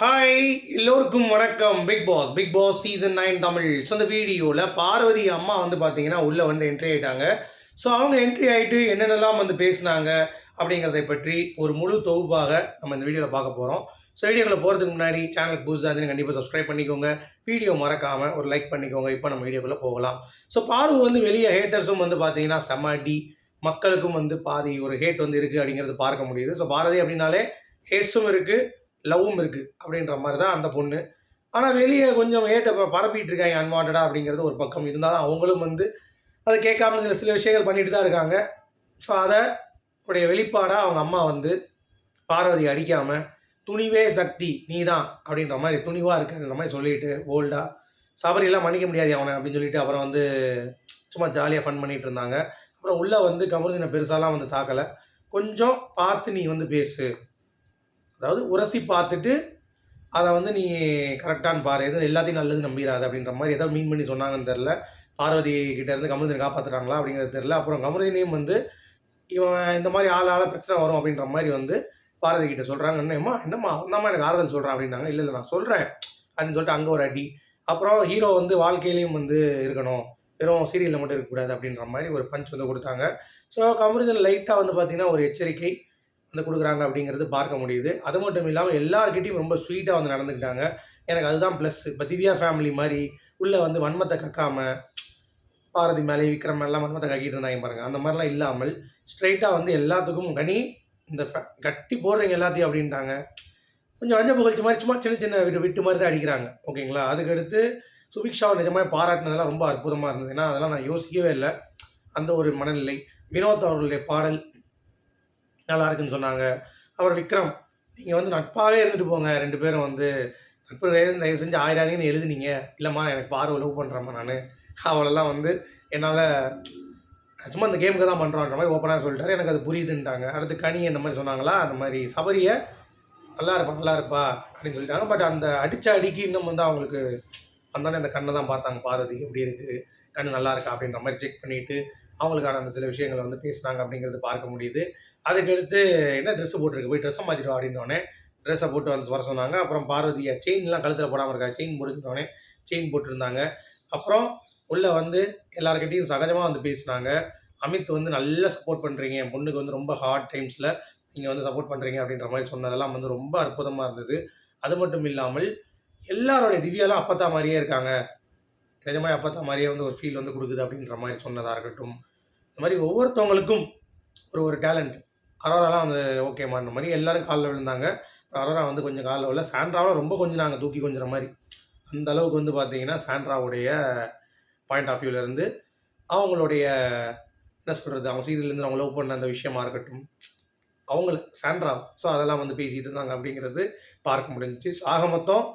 Hi எல்லோருக்கும் வணக்கம். Bigg Boss Bigg Boss season nine Tamil. So இந்த வீடியோவில் பார்வதி அம்மா வந்து பார்த்தீங்கன்னா உள்ளே வந்து என்ட்ரி ஆகிட்டாங்க ஸோ அவங்க என்ட்ரி ஆகிட்டு என்னென்னலாம் வந்து பேசினாங்க அப்படிங்கிறதை பற்றி ஒரு முழு தொகுப்பாக நம்ம இந்த வீடியோவில் பார்க்க போகிறோம் ஸோ வீடியோவில் போகிறதுக்கு முன்னாடி சேனலுக்கு புதுசாக இருந்து கண்டிப்பாக சப்ஸ்கிரைப் பண்ணிக்கோங்க. வீடியோ மறக்காமல் ஒரு லைக் பண்ணிக்கோங்க. இப்போ நம்ம வீடியோக்குள்ளே போகலாம். ஸோ பார்வை வந்து வெளியே ஹேட்டர்ஸும் வந்து பார்த்தீங்கன்னா செம்ம மக்களுக்கும் வந்து பாதி ஒரு ஹேட் வந்து இருக்குது அப்படிங்கிறது பார்க்க முடியுது. ஸோ பாரதி அப்படின்னாலே ஹேட்ஸும் இருக்குது லவ்வும் இருக்குது அப்படின்ற மாதிரி தான் அந்த பொண்ணு. ஆனால் வெளியே கொஞ்சம் ஏட்ட ப- பரப்பிட்டு இருக்காங்க அன்வான்டா அப்படிங்கிறது ஒரு பக்கம். இருந்தாலும் அவங்களும் வந்து அதை கேட்காம சில சில விஷயங்கள் பண்ணிட்டு தான் இருக்காங்க. ஸோ அதை உடைய வெளிப்பாடாக அவங்க அம்மா வந்து பார்வதி அடிக்காமல் துணிவே சக்தி நீ தான் அப்படின்ற மாதிரி துணிவாக இருக்குன்ற மாதிரி சொல்லிட்டு ஓல்டாக சபரியெல்லாம் மன்னிக்க முடியாது அவனை அப்படின்னு சொல்லிட்டு அப்புறம் வந்து சும்மா ஜாலியாக ஃபன் பண்ணிட்டு இருந்தாங்க. அப்புறம் உள்ளே வந்து கமருதினை பெருசாலாம் வந்து தாக்கலை. கொஞ்சம் பார்த்து நீ வந்து பேசு. அதாவது உரசி பார்த்துட்டு அதை வந்து நீ கரெக்டான பாரு. எதுவும் எல்லாத்தையும் நல்லது நம்பிடாது அப்படின்ற மாதிரி ஏதாவது மீன் பண்ணி சொன்னாங்கன்னு தெரில பார்வதி கிட்டேருந்து இருந்து கமருதினை காப்பாற்றுறாங்களா அப்படிங்கிறது தெரில அப்புறம் கமருதினையும் வந்து இவன் இந்த மாதிரி ஆள் ஆள பிரச்சனை வரும் அப்படின்ற மாதிரி வந்து பாரதி கிட்ட சொல்கிறாங்க என்னம்மா என்னம்மா அந்தம்மா எனக்கு ஆறுதல் சொல்கிறான் அப்படின்னாங்க. இல்லை இல்லை நான் சொல்கிறேன் அப்படின்னு சொல்லிட்டு அங்கே ஒரு அடி. அப்புறம் ஹீரோ வந்து வாழ்க்கையிலையும் வந்து இருக்கணும். வெறும் சீரியலில் மட்டும் இருக்கக்கூடாது அப்படின்ற மாதிரி ஒரு பஞ்ச் வந்து கொடுத்தாங்க. ஸோ கமருதன் லைட்டாக வந்து பார்த்திங்கன்னா ஒரு எச்சரிக்கை. வந்து கொடுக்குறாங்க அப்படிங்கிறது பார்க்க முடியுது. அது மட்டும் இல்லாமல் எல்லாருக்கிட்டையும் ரொம்ப ஸ்வீட்டாக வந்து நடந்துக்கிட்டாங்க. எனக்கு அதுதான் ப்ளஸ் இப்போ திவ்யா ஃபேமிலி மாதிரி உள்ளே வந்து வன்மத்தை கக்காம பாரதி மேலே விக்ரம் எல்லாம் வன்மத்தை கக்கிட்டு இருந்தாங்க பாருங்க. அந்த மாதிரிலாம் இல்லாமல் ஸ்ட்ரைட்டாக வந்து எல்லாத்துக்கும் கனி இந்த கட்டி போடுறீங்க எல்லாத்தையும் அப்படின்ட்டாங்க. கொஞ்சம் வஞ்ச புகழ்ச்சி மாதிரி சும்மா சின்ன சின்ன விட்டு விட்டு மாதிரி தான் அடிக்கிறாங்க. ஓகேங்களா? அதுக்கடுத்து சுபிக்ஷாவை நிஜமாக பாராட்டினதெல்லாம் ரொம்ப அற்புதமாக இருந்தது. ஏன்னா அதெல்லாம் நான் யோசிக்கவே இல்லை. அந்த ஒரு மனநிலை. வினோத் அவர்களுடைய பாடல் நல்லா இருக்குன்னு சொன்னாங்க. அப்புறம் விக்ரம் நீங்கள் வந்து நட்பாகவே இருந்துட்டு போங்க. ரெண்டு பேரும் வந்து நட்பு தயவு செஞ்சு ஆயிராதீங்கன்னு எழுதுனீங்க. இல்லைம்மா எனக்கு பார்வை லவ் பண்ணுறேம்மா நான். அவளெல்லாம் வந்து என்னால் சும்மா இந்த கேமுக்கு தான் பண்ணுறோன்ற மாதிரி ஓப்பனாக சொல்லிட்டாரு. எனக்கு அது புரியுதுன்ட்டாங்க. அடுத்து கனி இந்த மாதிரி சொன்னாங்களா? அந்த மாதிரி சபரியை நல்லா இருப்பா நல்லா இருப்பா அப்படின்னு சொல்லிட்டாங்க. பட் அந்த அடித்த அடிக்கு இன்னும் வந்து அவங்களுக்கு அந்தானே அந்த கண்ணை தான் பார்த்தாங்க. பார்வதிக்கு எப்படி இருக்குது கண்ணு நல்லா இருக்கா? அப்படின்ற மாதிரி செக் பண்ணிவிட்டு அவங்களுக்கான அந்த சில விஷயங்களை வந்து பேசுனாங்க அப்படிங்கிறது பார்க்க முடியுது. அதுக்கடுத்து என்ன ட்ரெஸ் போட்டிருக்கு? போய் ட்ரெஸ்ஸை மாற்றிடும் அப்படின்னோடனே ட்ரெஸ்ஸை போட்டு வந்து வர சொன்னாங்க. அப்புறம் பார்வதியை செயின்லாம் கழுத்தில் போடாமல் இருக்கா? செயின் முடிஞ்சோடனே செயின் போட்டிருந்தாங்க. அப்புறம் உள்ளே வந்து எல்லாருக்கிட்டையும் சகஜமாக வந்து பேசுனாங்க. அமித் வந்து நல்லா சப்போர்ட் பண்ணுறீங்க என் பொண்ணுக்கு வந்து ரொம்ப ஹார்ட் டைம்ஸில் நீங்கள் வந்து சப்போர்ட் பண்ணுறீங்க அப்படின்ற மாதிரி சொன்னதெல்லாம் வந்து ரொம்ப அற்புதமாக இருந்தது. அது மட்டும் இல்லாமல் எல்லாரோடைய திவ்யாலாம் அப்பத்தா மாதிரியே இருக்காங்க. நிஜமாக அப்பத்தா மாதிரியே வந்து ஒரு ஃபீல் வந்து கொடுக்குது அப்படின்ற மாதிரி சொன்னதாக இருக்கட்டும். இந்த மாதிரி ஒவ்வொருத்தவங்களுக்கும் ஒரு ஒரு டேலண்ட் அரோராலாம் வந்து ஓகேமான்ற மாதிரி எல்லாரும் காலில் விழுந்தாங்க. அரோரா வந்து கொஞ்சம் காலில் விழல. சாண்ட்ராவில் ரொம்ப கொஞ்சம் நாங்கள் தூக்கி கொஞ்சிற மாதிரி. அந்த அளவுக்கு வந்து பார்த்தீங்கன்னா சாண்ட்ராவுடைய பாயிண்ட் ஆஃப் வியூலேருந்து அவங்களுடைய என்ன சொல்கிறது அவங்க சீரியல்லேருந்து அவங்க லவ் பண்ண அந்த விஷயமா இருக்கட்டும் அவங்கள சாண்ட்ரா ஸோ அதெல்லாம் வந்து பேசிகிட்டு இருந்தாங்க அப்படிங்கிறது பார்க்க முடிஞ்சிச்சு. ஸோ ஆக மொத்தம்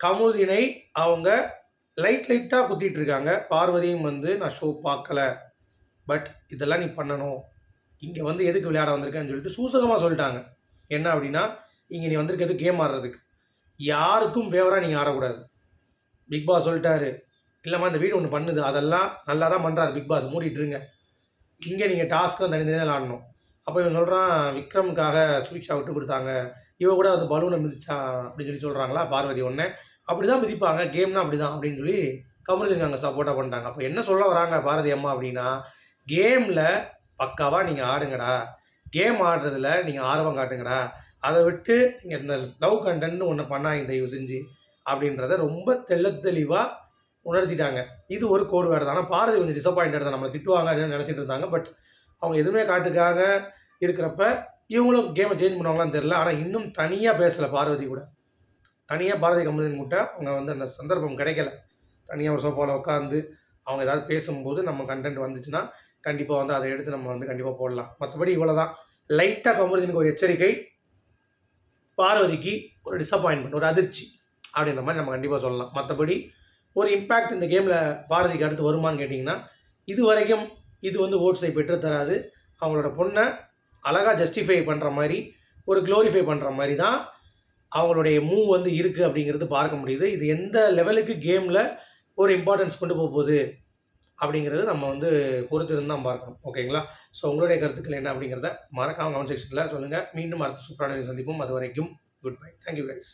கமுதினை அவங்க லைட் லைட்டாக குத்திட்டு இருக்காங்க. பார்வதியும் வந்து நான் ஷோ பார்க்கல. பட் இதெல்லாம் நீ பண்ணணும். இங்கே வந்து எதுக்கு விளையாட வந்திருக்கேன்னு சொல்லிட்டு சூசகமாக சொல்லிட்டாங்க. என்ன அப்படின்னா இங்கே நீ வந்திருக்கிறது கேம் ஆடுறதுக்கு. யாருக்கும் ஃபேவராக நீங்கள் ஆடக்கூடாது. பிக் பாஸ் சொல்லிட்டாரு. இல்லைம்மா இந்த வீடு ஒன்று பண்ணுது. அதெல்லாம் நல்லா தான் பண்ணுறாரு பிக் பாஸ் மூடிட்டுருங்க இங்கே நீங்கள் டாஸ்க் தான் தனித்தனியாக ஆடணும் அப்போ இவன் சொல்கிறான் விக்ரமுக்காக சுவிக்ஷா விட்டு கொடுத்தாங்க. இவ கூட வந்து பலூனை மிதிச்சா அப்படின்னு சொல்லி சொல்கிறாங்களா பார்வதி ஒன்று அப்படி தான் மிதிப்பாங்க. கேம்னா அப்படி தான் அப்படின்னு சொல்லி கமலுக்கு அங்கே சப்போர்ட்டாக பண்ணிட்டாங்க. அப்போ என்ன சொல்ல வராங்க பாரதி அம்மா அப்படின்னா கேமில் பக்காவாக நீங்கள் ஆடுங்கடா. கேம் ஆடுறதுல நீங்கள் ஆர்வம் காட்டுங்கடா. அதை விட்டு நீங்கள் இந்த லவ் கண்டென்ட்னு ஒன்று பண்ணாங்க தயவு செஞ்சு அப்படின்றத ரொம்ப தெள்ள தெளிவாக உணர்த்திட்டாங்க. இது ஒரு கோடு வேறு தான். ஆனால் பாரதி கொஞ்சம் டிசப்பாயிண்டட் தான். நம்மளை திட்டுவாங்க அப்படின்னு நினச்சிட்டு இருந்தாங்க. பட் அவங்க எதுவுமே காட்டுக்காக இருக்கிறப்ப இவங்களும் கேமை சேஞ்ச் பண்ணுவாங்களான்னு தெரில ஆனால் இன்னும் தனியாக பேசலை பார்வதி கூட. தனியாக பாரதி கம்பெனி கூட்ட அவங்க வந்து அந்த சந்தர்ப்பம் கிடைக்கல. தனியாக ஒரு சோஃபாவில் உட்காந்து அவங்க ஏதாவது பேசும்போது நம்ம கண்டென்ட் வந்துச்சுன்னா கண்டிப்பாக வந்து அதை எடுத்து நம்ம வந்து கண்டிப்பாக போடலாம். மற்றபடி இவ்வளோ தான் லைட்டாக கமருதீனுக்கு ஒரு எச்சரிக்கை. பார்வதிக்கு ஒரு டிசப்பாயின்மெண்ட் ஒரு அதிர்ச்சி அப்படின்ற மாதிரி நம்ம கண்டிப்பாக சொல்லலாம். மற்றபடி ஒரு இம்பேக்ட் இந்த கேமில் பாரதிக்கு அடுத்து வருமான்னு கேட்டிங்கன்னா இது வரைக்கும் இது வந்து ஓட்ஸை பெற்று தராது. அவங்களோட பொண்ணை அழகாக ஜஸ்டிஃபை பண்ணுற மாதிரி ஒரு க்ளோரிஃபை பண்ணுற மாதிரி தான் அவங்களுடைய மூவ் வந்து இருக்குது அப்படிங்கிறது பார்க்க முடியுது. இது எந்த லெவலுக்கு கேமில் ஒரு இம்பார்ட்டன்ஸ் கொண்டு போக போகுது? அப்படிங்கிறது நம்ம வந்து பொறுத்திருந்து தான் பார்க்கணும். ஓகேங்களா? ஸோ உங்களுடைய கருத்துக்கள் என்ன அப்படிங்கிறத மறக்காம கமெண்ட் செக்ஷனில் சொல்லுங்கள் மீண்டும் அடுத்த சூப்பரான சந்திப்போம். அது வரைக்கும் குட் பை தேங்க்யூ கைஸ்